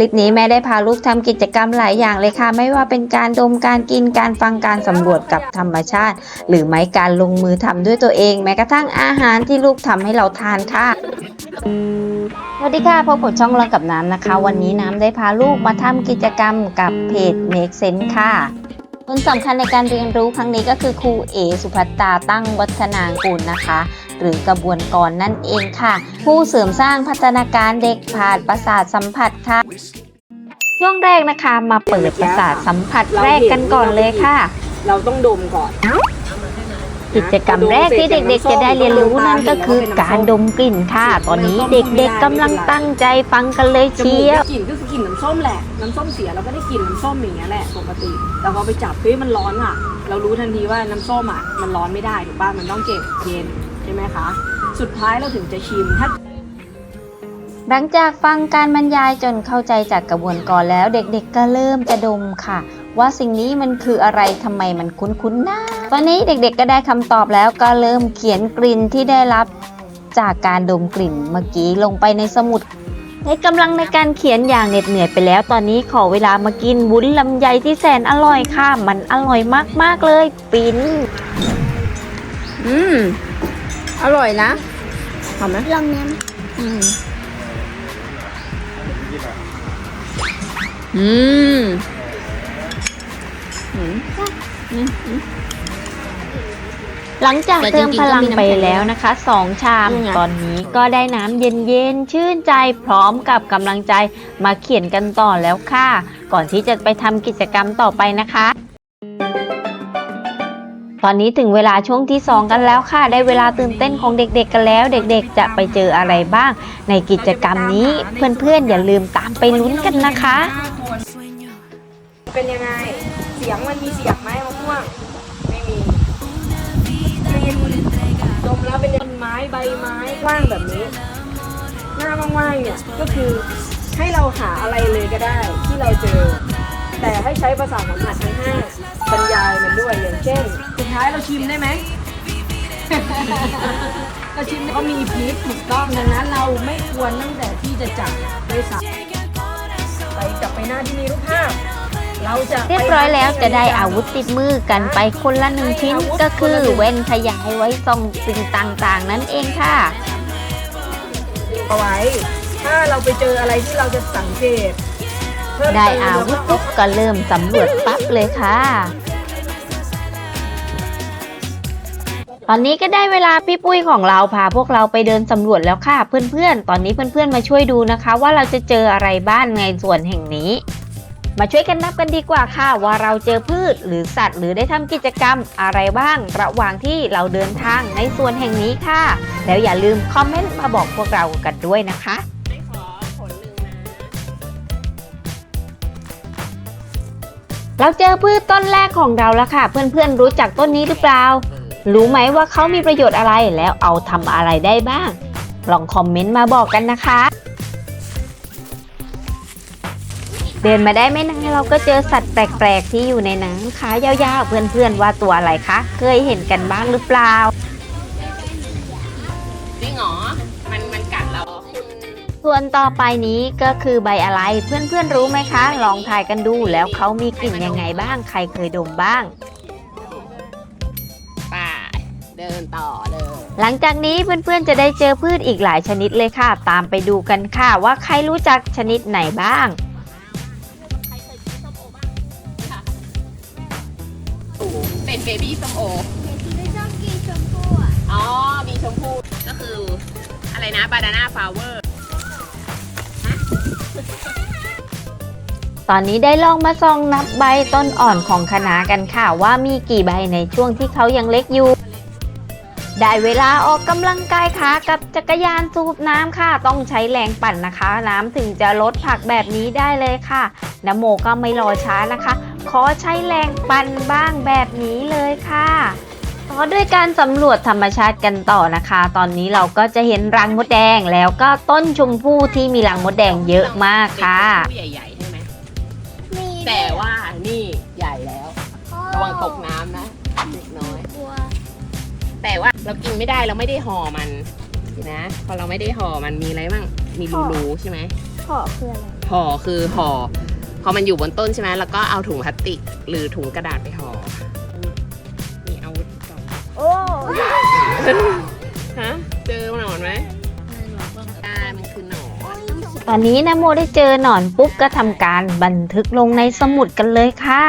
ลิปนี้แม่ได้พาลูกทำกิจกรรมหลายอย่างเลยค่ะ ไม่ว่าเป็นการดมการกินการฟังการสำรวจกับธรรมชาติ หรือไม่การลงมือทำด้วยตัวเอง แม้กระทั่งอาหารที่ลูกทำให้เราทานค่ะสวัสดีค่ะพบกับช่องเรากับน้ำนะคะ วันนี้น้ำได้พาลูกมาทำกิจกรรมกับเพจ Make Sense ค่ะ คนสำคัญในการเรียนรู้ครั้งนี้ก็คือครูเอสุภัตตาตั้งวัฒนางกูลนะคะ หรือกระบวนกรนั่นเองค่ะ ผู้เสริมสร้างพัฒนาการเด็กผ่านประสาทสัมผัสค่ะ ช่วงแรกนะคะมาเปิดประสาทสัมผัสแรกกันก่อนเลยค่ะ เราต้องดมก่อน กิจกรรมแรกที่เด็กๆ จะได้เรียนรู้นั่นก็คือการดมกลิ่นค่ะ ตอนนี้เด็กๆกำลังตั้งใจฟังกันเลยเชียวกลิ่นก็คือกลิ่นน้ำส้มแหละ น้ำส้มเสียเราก็ได้กลิ่นน้ำส้มอย่างเงี้ยแหละปกติแต่พอไปจับเฮ้ยมันร้อนอะ เรารู้ทันทีว่าน้ำส้มอะมันร้อนไม่ได้ถูกป่ะมันต้องเก็บเย็นใช่ไหมคะ สุดท้ายเราถึงจะชิมถ้าหลังจากฟังการบรรยายจนเข้าใจจากกระบวนการแล้วเด็กๆก็เริ่มจะดมค่ะ ว่าสิ่งนี้มันคืออะไรทำไมมันคุ้นๆนะ ตอนนี้เด็กๆก็ได้คำตอบแล้วก็เริ่มเขียนกลิ่นที่ได้รับจากการดมกลิ่นเมื่อกี้ลงไปในสมุดในกำลังในการเขียนอย่างเหน็ดเหนื่อยไปแล้ว ตอนนี้ขอเวลามากินวุ้นลำไยที่แสนอร่อยค่ะ มันอร่อยมากๆเลยฟินอืม อร่อยนะทำไหมลองเนี้ยอืม อืม อืม หลังจากแต่เติมจริงๆพลังก็มีน้ำไปแข็งแล้วนะคะสองชามนี่ไงตอนนี้ก็ได้น้ำเย็นๆ ชื่นใจพร้อมกับกำลังใจมาเขียนกันต่อแล้วค่ะ ก่อนที่จะไปทำกิจกรรมต่อไปนะคะตอนนี้ถึงเวลาช่วงที่ 2 กันแล้วค่ะ ได้เวลาตื่นเต้นของเด็กๆกันแล้ว เด็กๆ จะไปเจออะไรบ้าง ในกิจกรรมนี้ เพื่อนๆ อย่าลืมตามไปลุ้นกันนะคะ เป็นยังไง เสียงมันมีเสียงไหมมะม่วง แล้วเป็นต้นไม้ใบไม้ว่างแบบนี้ หน้าว่างๆเนี่ยก็คือให้เราหาอะไรเลยก็ได้ที่เราเจอ แต่ให้ใช้ภาษาทสัมผัสทั้งห้าบรรยายมันด้วยอย่างเช่น สุดท้ายเราชิมได้ไหมเราชิมก็มีพิษถูกต้องดังนั้นเราไม่ควรตั้งแต่ที่จะจับด้วยซ้ำไปจับไปหน้าที่มีรูปภาพ เราจะเรียบร้อยแล้วจะได้อาวุธติดมือกันไปคนละหนึ่งชิ้นก็คือเว้นขยายไว้ส่องสิ่งต่างๆ นั่นเองค่ะเอาไว้ถ้าเราไปเจออะไรที่เราจะสังเกตเพิ่มได้เติมอาวุธปุ๊บก็เริ่มสำรวจปั๊บเลยค่ะ ตอนนี้ก็ได้เวลาพี่ปุ้ยของเราพาพวกเราไปเดินสำรวจแล้วค่ะ เพื่อนๆ ตอนนี้เพื่อนๆมาช่วยดูนะคะ ว่าเราจะเจออะไรบ้างในส่วนแห่งนี้ มาช่วยกันนับกันดีกว่าค่ะว่าเราเจอพืชหรือสัตว์ หรือได้ทำกิจกรรมอะไรบ้าง ระหว่างที่เราเดินทางในส่วนแห่งนี้ค่ะ แล้วอย่าลืมคอมเมนต์มาบอกพวกเรากันด้วยนะคะเราเจอพืชต้นแรกของเราแล้วค่ะ เพื่อนๆรู้จักต้นนี้หรือเปล่า รู้ไหมว่าเขามีประโยชน์อะไรแล้วเอาทำอะไรได้บ้าง ลองคอมเมนต์มาบอกกันนะคะ ดินมาได้ไม่นานเราก็เจอสัตว์แปลกๆที่อยู่ในหนังขายาวๆ เพื่อนๆว่าตัวอะไรคะ เคยเห็นกันบ้างหรือเปล่าจริงเหรอมันมันกัดเราเหรอคุณส่วนต่อไปนี้ก็คือใบอะไรเพื่อนๆรู้ไหมคะ ลองทายกันดูแล้วเขามีกลิ่นยังไงบ้าง ใครเคยดมบ้างป่าเดินต่อเลย หลังจากนี้เพื่อนๆจะได้เจอพืชอีกหลายชนิดเลยค่ะ ตามไปดูกันค่ะ ว่าใครรู้จักชนิดไหนบ้าง เป็นเบบี้ส้มโอ ไม่ชอบกินชมพู่อะอ๋อ มีชมพูก็คืออะไรนะ บานาน่าฟลาเวอร์ ตอนนี้ได้ลองมาส่องนับใบต้นอ่อนของคะน้ากันค่ะ ว่ามีกี่ใบในช่วงที่เขายังเล็กอยู่ ได้เวลาออกกำลังกายขากับจักรยานสูบน้ำค่ะ ต้องใช้แรงปั่นนะคะ น้ำถึงจะลดผักแบบนี้ได้เลยค่ะนโมก็ไม่รอช้านะคะ ขอใช้แรงปั่นบ้างแบบนี้เลยค่ะต่อด้วยการสำรวจธรรมชาติกันต่อนะคะ ตอนนี้เราก็จะเห็นรังมดแดงแล้วก็ต้นชมพู่ที่มีรังมดแดงเยอะมากค่ะเป็นชมพูใหญ่ๆใช่ไหมมีแต่ว่านี่ใหญ่แล้ว ระวังตกน้ำนะเล็กน้อยกลัวแต่ว่า เรากินไม่ได้เราไม่ได้ห่อมันนะ พอเราไม่ได้ห่อมันมีอะไรบ้างมีรูๆใช่ไหมขอคืออะไรห่อคือห่อพอมันอยู่บนต้นใช่ไหมแล้วก็เอาถุงพลาสติก หรือถุงกระดาษไปห่อมีอาวุธสองโอ้ฮะเจอหนอนไหมได้มันคือหนอนตอนนี้นะโมได้เจอหนอนปุ๊บก็ทำการบันทึกลงในสมุดกันเลยค่ะ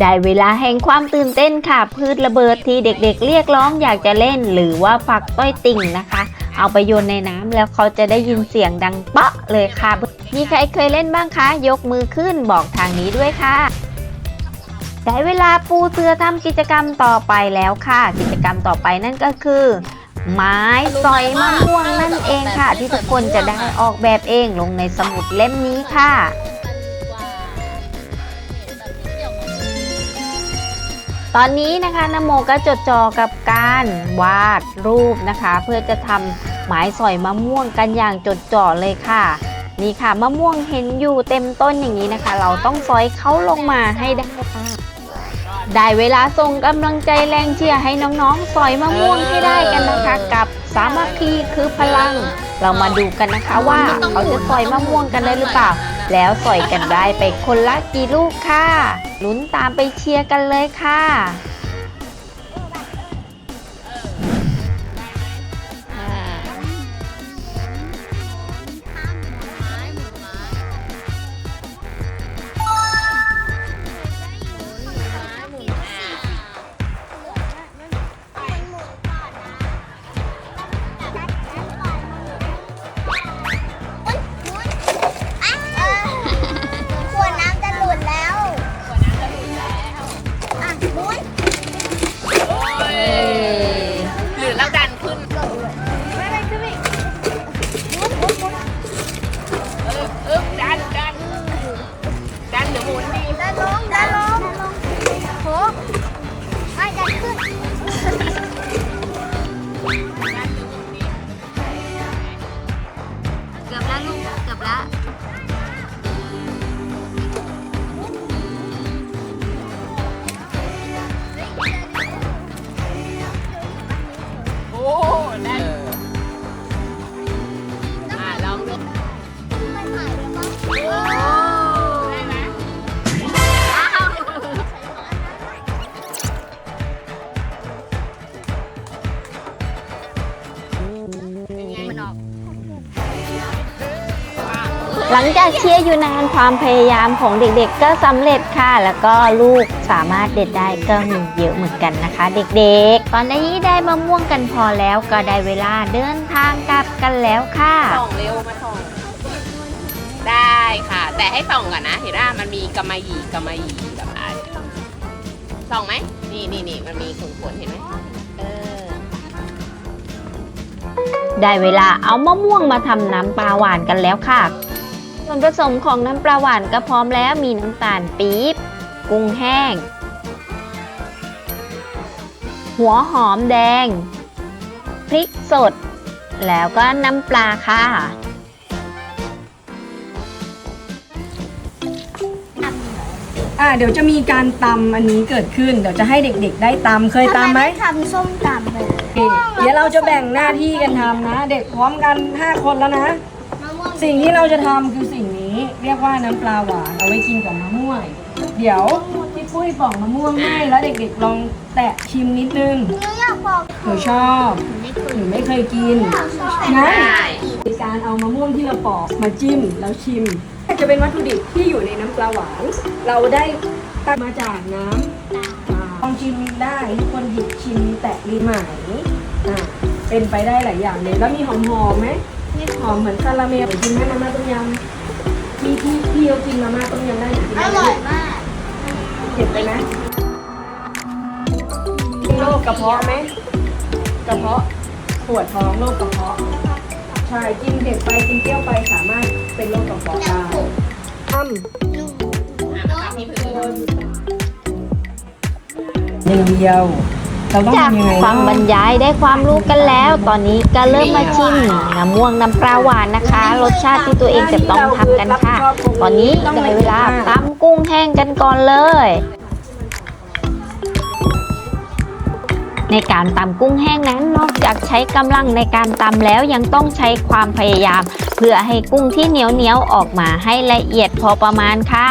ได้เวลาแห่งความตื่นเต้นค่ะ พืชระเบิดที่เด็กๆเรียกร้องอยากจะเล่น หรือว่าฝักต้อยติ่งนะคะ เอาไปโยนในน้ำแล้วเขาจะได้ยินเสียงดังเปาะเลยค่ะ มีใครเคยเล่นบ้างคะ ยกมือขึ้นบอกทางนี้ด้วยค่ะ ได้เวลาปูเสือทำกิจกรรมต่อไปแล้วค่ะ กิจกรรมต่อไปนั่นก็คือ ไม้สอยมะม่วงนั่นเองค่ะ ที่ทุกคนจะได้ออกแบบเองลงในสมุดเล่มนี้ค่ะ ตอนนี้นะคะนโมก็จดจ่อกับการวาดรูปนะคะ เพื่อจะทำหมายสอยมะม่วงกันอย่างจดจ่อเลยค่ะ นี่ค่ะมะม่วงเห็นอยู่เต็มต้นอย่างนี้นะคะ เราต้องสอยเขาลงมาให้ได้ค่ะได้เวลาส่งกำลังใจแรงเชียร์ให้น้องๆสอยมะม่วงให้ได้กันนะคะ กับสามัคคีคือพลัง เรามาดูกันนะคะว่าเขาจะสอยมะม่วงกันได้หรือเปล่า แล้วสอยกันได้ไปคนละกี่ลูกค่ะลุ้นตามไปเชียร์กันเลยค่ะ แหลังจากเชียร์อยู่นานความพยายามของเด็กๆ ก็สำเร็จค่ะ แล้วก็ลูกสามารถเด็ดได้ก็มีเยอะเหมือนกันนะคะ เด็กๆ ตอนนี้ได้มะม่วงกันพอแล้วก็ได้เวลาเดินทางกลับกันแล้วค่ะ ส่องเร็วมาส่องได้ค่ะ แต่ให้ส่องก่อนนะเห็นว่ามันมีกำมะหยี่กำมะหยี่กับอะไรส่องไหมนี่นี่นี่มันมีขนขนๆเห็นไหมเออได้เวลาเอามะม่วงมาทำน้ำปลาหวานกันแล้วค่ะ ส่วนผสมของน้ำปลาหวานก็พร้อมแล้วมีน้ำตาลปี๊บ กุ้งแห้ง หัวหอมแดง พริกสด แล้วก็น้ำปลาค่ะอ่าเดี๋ยวจะมีการตำอันนี้เกิดขึ้น เดี๋ยวจะให้เด็กๆ ได้ตำเคยตำไหมทำส้มตำเลยโอเคเดี๋ยวเราจะแบ่งหน้าที่กันทำนะ เด็กพร้อมกัน 5 คนแล้วนะมะม่วง สิ่งที่เราจะทำคือสิ่งนี้เรียกว่าน้ำปลาหวานเอาไว้กินกับมะม่วง เดี๋ยวพี่ปุ้ยปอกมะม่วงให้แล้วเด็กๆลองแตะชิมนิดนึงหนูอยากบอกหนูชอบหนูไม่เคยกินงั้นได้ในการเอามะม่วงที่เราปอกมาจิ้มแล้วชิมจะเป็นวัตถุดิบที่อยู่ในน้ำปลาหวาน เราได้ตักมาจากน้ำอ่าลองชิมได้ทุกคนหยิบชิมแตะลิ้นไหมอ่าเป็นไปได้หลายอย่างเลยแล้วมีหอมหอมๆไหม หอมเหมือนคาราเมลกินไหมมาม่าต้มยำพี่พี่พี่เขากินมาม่าต้มยำได้หนูกินอได้ไหมร่อยมากเผ็ดไปไหมมีโรคกระเพาะไหมกระเพาะปวดท้องโรคกระเพาะใช่กินเผ็ดไปกินเปรี้ยวไปสามารถเป็นโรคกระเพาะได้ทำหนึ่งเดียว เราต้องจากทำยังไงฟังบรรยายได้ความรู้กันแล้ว ตอนนี้ก็เริ่มมาชิมน้ำม่วงน้ำปลาหวานนะคะ รสชาติที่ตัวเองจะต้องทำกันค่ะ ตอนนี้ได้เวลาตำกุ้งแห้งกันก่อนเลย ในการตำกุ้งแห้งนั้นนอกจากใช้กำลังในการตำแล้วยังต้องใช้ความพยายาม เพื่อให้กุ้งที่เหนียวเหนียวๆออกมาให้ละเอียดพอประมาณค่ะ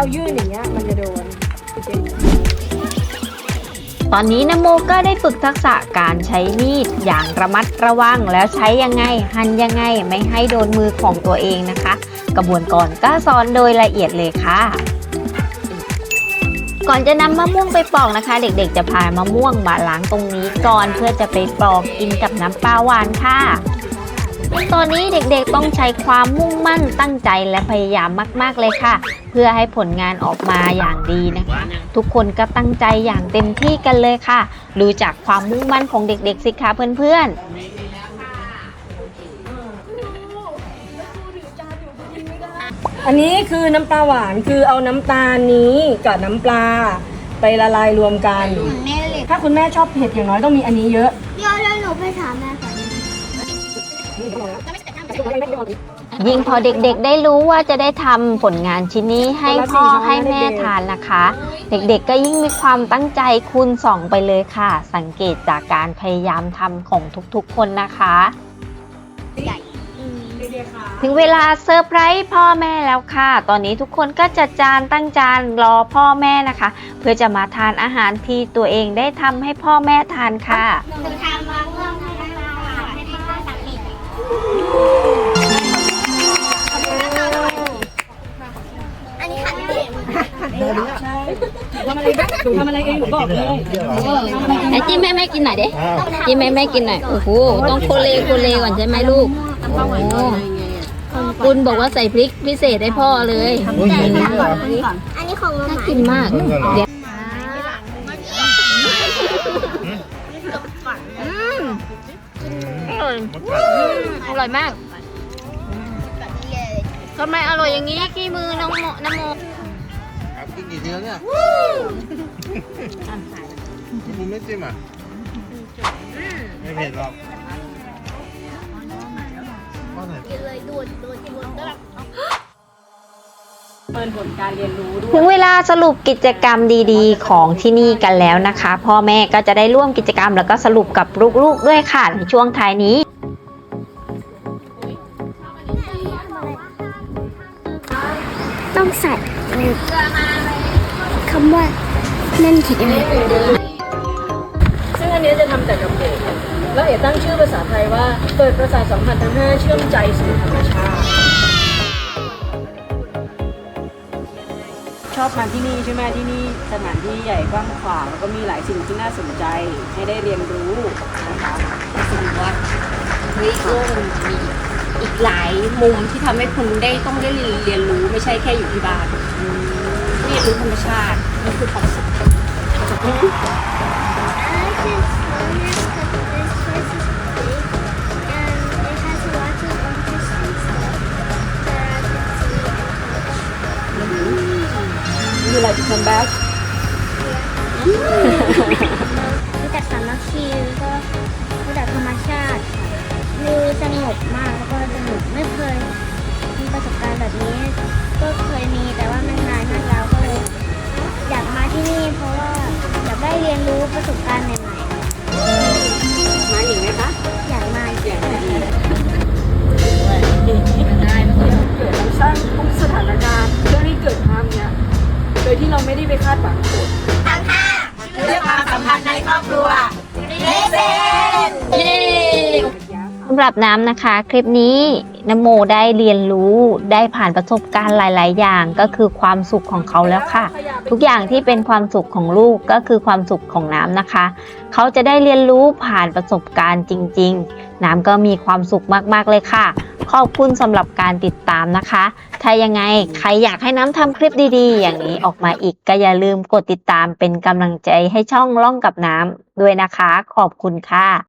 เรายื่นอย่างเงี้ยมันจะโดนตอนนี้นโมก็ได้ฝึกทักษะการใช้มีดอย่างระมัดระวังแล้วใช้ยังไงหั่นยังไงไม่ให้โดนมือของตัวเองนะคะ กระบวนการก็สอนโดยละเอียดเลยค่ะ ก่อนจะนำมะม่วงไปปอกนะคะ เด็กๆ จะพามะม่วงมาล้างตรงนี้ก่อนเพื่อจะไปปอกกินกับน้ำปลาหวานค่ะ ตอนนี้เด็กๆต้องใช้ความมุ่งมั่นตั้งใจและพยายามมาก ๆเลยค่ะ เพื่อให้ผลงานออกมาอย่างดีนะคะ ทุกคนก็ตั้งใจอย่างเต็มที่กันเลยค่ะ ดูจากความมุ่งมั่นของเด็กๆสิคะเพื่อนๆอันนี้คือน้ำปลาหวานคือเอาน้ำตาลนี้กับน้ำปลาไปละลายรวมกันแม่เลยถ้าคุณแม่ชอบเผ็ดอย่างน้อยต้องมีอันนี้เยอะเดี๋ยวแล้วหนูไปถามแม่ก่อน ยิ่งพอเด็กๆ ได้รู้ว่าจะได้ทำผลงานชิ้นนี้ให้พ่อให้แม่ทานนะคะ เด็กๆก็ยิ่งมีความตั้งใจคูณสองไปเลยค่ะ สังเกตจากการพยายามทำของทุกๆคนนะคะถึงเวลาเซอร์ไพรส์พ่อแม่แล้วค่ะ ตอนนี้ทุกคนก็จัดจานตั้งจานรอพ่อแม่นะคะ เพื่อจะมาทานอาหารที่ตัวเองได้ทำให้พ่อแม่ทานค่ะ ทำอะไรบ้างหนูทำอะไรเองหนูบอกเลยไอจิ้มแม่แม่กินหน่อยเด้จิ้มแม่แม่กินหน่อย โอ้โห ต้องโคเลโคเลก่อนใช่ไหมลูกโอ้โหคุณบอกว่าใส่พริกพิเศษให้พ่อเลยอันนี้ของมาน่าม่ากินมากเดี๋ยวอร่อยอร่อยมากทำไมอร่อยอย่างนี้ขี้มือน้องโมน้ำโม ครับกินกี่เทือเนี่ยมึงไม่จิ้มอะไม่เผ็ดหรอกข้อไหนเลยดูดดูดดูดก็แบบเปิดผลการเรียนรู้ด้วถึยงเวลาสรุปกิจกรรมดีๆ ของที่นี่กันแล้วนะคะ พ่อแม่ก็จะได้ร่วมกิจกรรมแล้วก็สรุปกับลูกๆด้วยค่ะในช่วงท้ายนี้ั่นคิดยังไงซึ่งอันนี้จะทำแต่กับเด็กแล้วเอ๋ตั้งชื่อภาษาไทยว่า เปิดประสาทสัมผัสทั้งห้าเชื่อมใจสู่ธรรมชาติ ชอบมาที่นี่ใช่ไหมที่นี่สถานที่ใหญ่กว้างขวางแล้วก็มีหลายสิ่งที่น่าสนใจให้ได้เรียนรู้นะคะรู้สึกว่าเฮ้ยโลกมันมีอีกหลายมุมที่ทำให้คุณได้ต้องได้เรียนรู้ไม่ใช่แค่อยู่ที่บ้านเรียนรู้ธรรมชาตินี่คือความสุข You like to come back รู้จักสามัคคีแล้วก็รู้จักธรรมชาติค่ะมีสงบมากแล้วก็สนุกไม่เคยมีประสบการณ์แบบนี้ ประสบการณ์ใหม่ๆมาอีกไหมคะ อยากมาอีกเกิดเราสร้างทุกสถานการณ์เพื่อให้เกิดภาพเนี้ยโดยที่เราไม่ได้ไปคาดหวังผล สำหรับน้ำนะคะ คลิปนี้นโมได้เรียนรู้ได้ผ่านประสบการณ์หลาย ๆ อย่างก็คือความสุขของเขาแล้วค่ะ ทุกอย่างที่เป็นความสุขของลูกก็คือความสุขของน้ำนะคะ เขาจะได้เรียนรู้ผ่านประสบการณ์จริง ๆ น้ำก็มีความสุขมาก ๆ เลยค่ะ ขอบคุณสำหรับการติดตามนะคะ ถ้ายังไงใครอยากให้น้ำทำคลิปดี ๆ อย่างนี้ออกมาอีกก็อย่าลืมกดติดตามเป็นกำลังใจให้ช่องล่องกับน้ำด้วยนะคะ ขอบคุณค่ะ